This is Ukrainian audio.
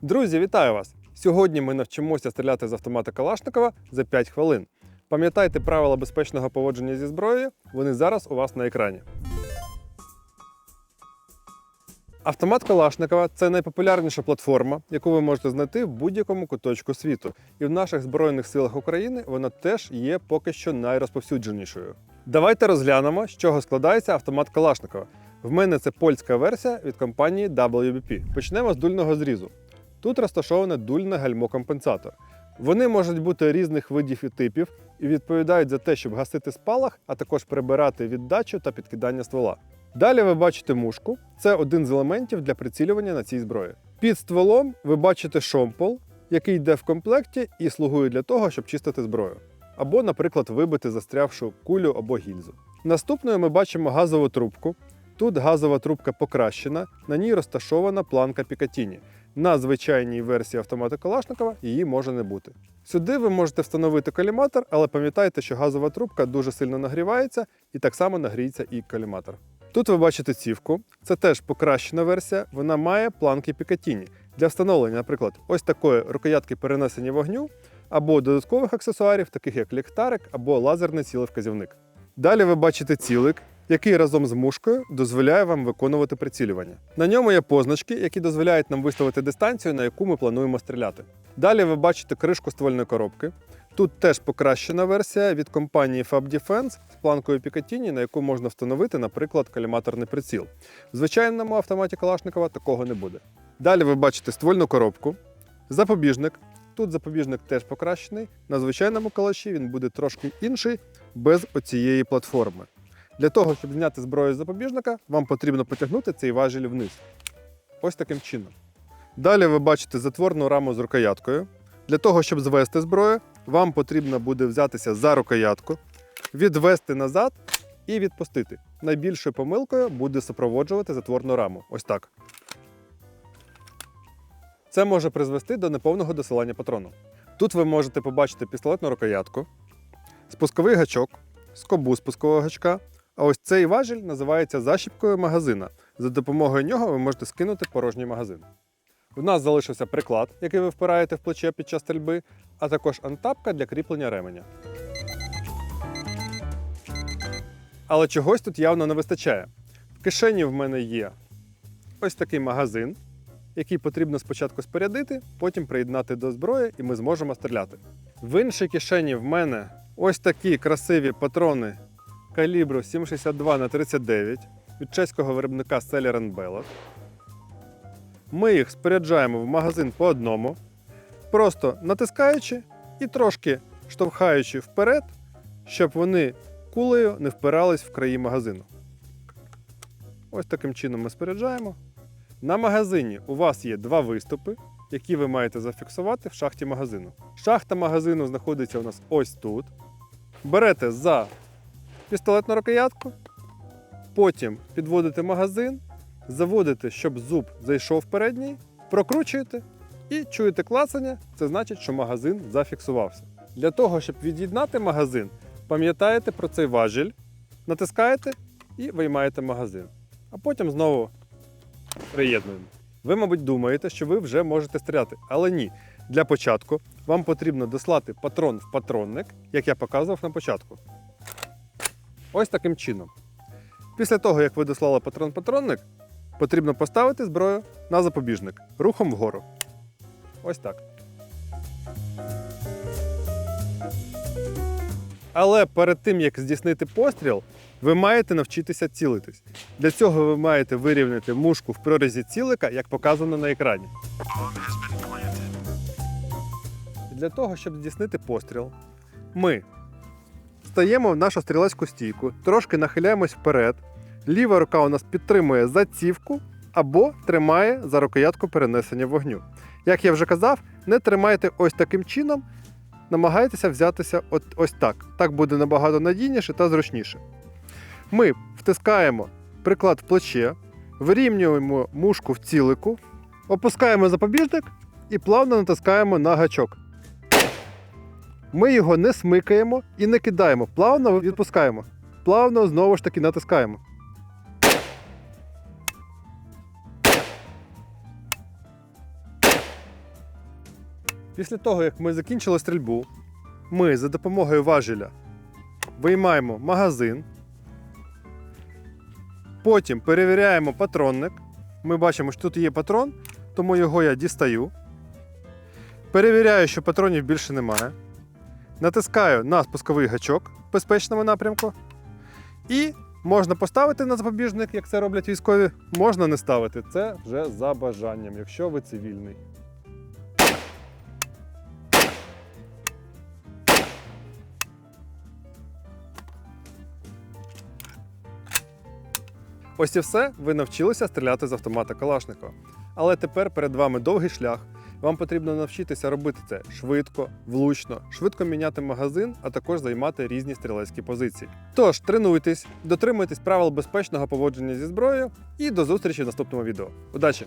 Друзі, вітаю вас! Сьогодні ми навчимося стріляти з автомата Калашникова за 5 хвилин. Пам'ятайте правила безпечного поводження зі зброєю, вони зараз у вас на екрані. Автомат Калашникова це найпопулярніша платформа, яку ви можете знайти в будь-якому куточку світу. І в наших Збройних силах України вона теж є поки що найрозповсюдженішою. Давайте розглянемо, з чого складається автомат Калашникова. В мене це польська версія від компанії WBP. Почнемо з дульного зрізу. Тут розташоване дульне гальмо-компенсатор. Вони можуть бути різних видів і типів і відповідають за те, щоб гасити спалах, а також прибирати віддачу та підкидання ствола. Далі ви бачите мушку. Це один з елементів для прицілювання на цій зброї. Під стволом ви бачите шомпол, який йде в комплекті і слугує для того, щоб чистити зброю. Або, наприклад, вибити застрявшу кулю або гільзу. Наступною ми бачимо газову трубку. Тут газова трубка покращена, на ній розташована планка Пікатіні. На звичайній версії автомата Калашникова її може не бути. Сюди ви можете встановити коліматор, але пам'ятайте, що газова трубка дуже сильно нагрівається і так само нагріється і коліматор. Тут ви бачите цівку, це теж покращена версія, вона має планки Пікатіні для встановлення, наприклад, ось такої рукоятки перенесення вогню або додаткових аксесуарів, таких як ліхтарик або лазерний цілевказівник. Далі ви бачите цілик, який разом з мушкою дозволяє вам виконувати прицілювання. На ньому є позначки, які дозволяють нам виставити дистанцію, на яку ми плануємо стріляти. Далі ви бачите кришку ствольної коробки. Тут теж покращена версія від компанії Fab Defense з планкою Picatinny, на яку можна встановити, наприклад, коліматорний приціл. В звичайному автоматі Калашникова такого не буде. Далі ви бачите ствольну коробку, запобіжник. Тут запобіжник теж покращений. На звичайному калаші він буде трошки інший, без оцієї платформи. Для того, щоб зняти зброю з запобіжника, вам потрібно потягнути цей важіль вниз. Ось таким чином. Далі ви бачите затворну раму з рукояткою. Для того, щоб звести зброю, вам потрібно буде взятися за рукоятку, відвести назад і відпустити. Найбільшою помилкою буде супроводжувати затворну раму. Ось так. Це може призвести до неповного досилання патрону. Тут ви можете побачити пістолетну рукоятку, спусковий гачок, скобу спускового гачка. А ось цей важіль називається защіпкою магазина. За допомогою нього ви можете скинути порожній магазин. У нас залишився приклад, який ви впираєте в плече під час стрільби, а також антапка для кріплення ременя. Але чогось тут явно не вистачає. В кишені в мене є ось такий магазин, який потрібно спочатку спорядити, потім приєднати до зброї, і ми зможемо стріляти. В іншій кишені в мене ось такі красиві патрони калібру 7,62 на 39 від чеського виробника Celler Bellot. Ми їх споряджаємо в магазин по одному, просто натискаючи і трошки штовхаючи вперед, щоб вони кулею не впирались в краї магазину. Ось таким чином ми споряджаємо. На магазині у вас є два виступи, які ви маєте зафіксувати в шахті магазину. Шахта магазину знаходиться у нас ось тут. Берете за пістолетну рукоятку, потім підводите магазин, заводите, щоб зуб зайшов передній, прокручуєте і чуєте клацання, це значить, що магазин зафіксувався. Для того, щоб від'єднати магазин, пам'ятаєте про цей важіль, натискаєте і виймаєте магазин. А потім знову приєднуємо. Ви, мабуть, думаєте, що ви вже можете стріляти, але ні. Для початку вам потрібно дослати патрон в патронник, як я показував на початку. Ось таким чином. Після того, як ви дослали патрон-патронник, потрібно поставити зброю на запобіжник рухом вгору. Ось так. Але перед тим, як здійснити постріл, ви маєте навчитися цілитись. Для цього ви маєте вирівняти мушку в прорізі цілика, як показано на екрані. Для того, щоб здійснити постріл, ми стаємо в нашу стрілецьку стійку, трошки нахиляємось вперед. Ліва рука у нас підтримує зацівку або тримає за рукоятку перенесення вогню. Як я вже казав, не тримайте ось таким чином, намагайтеся взятися от ось так. Так буде набагато надійніше та зручніше. Ми втискаємо приклад в плече, вирівнюємо мушку в цілику, опускаємо запобіжник і плавно натискаємо на гачок. Ми його не смикаємо і не кидаємо, плавно відпускаємо. Плавно знову ж таки натискаємо. Після того, як ми закінчили стрільбу, ми за допомогою важеля виймаємо магазин. Потім перевіряємо патронник. Ми бачимо, що тут є патрон, тому його я дістаю. Перевіряю, що патронів більше немає. Натискаю на спусковий гачок в безпечному напрямку. І можна поставити на запобіжник, як це роблять військові. Можна не ставити. Це вже за бажанням, якщо ви цивільний. Ось і все, ви навчилися стріляти з автомата Калашникова. Але тепер перед вами довгий шлях. Вам потрібно навчитися робити це швидко, влучно, швидко міняти магазин, а також займати різні стрілецькі позиції. Тож тренуйтесь, дотримуйтесь правил безпечного поводження зі зброєю і до зустрічі в наступному відео. Удачі!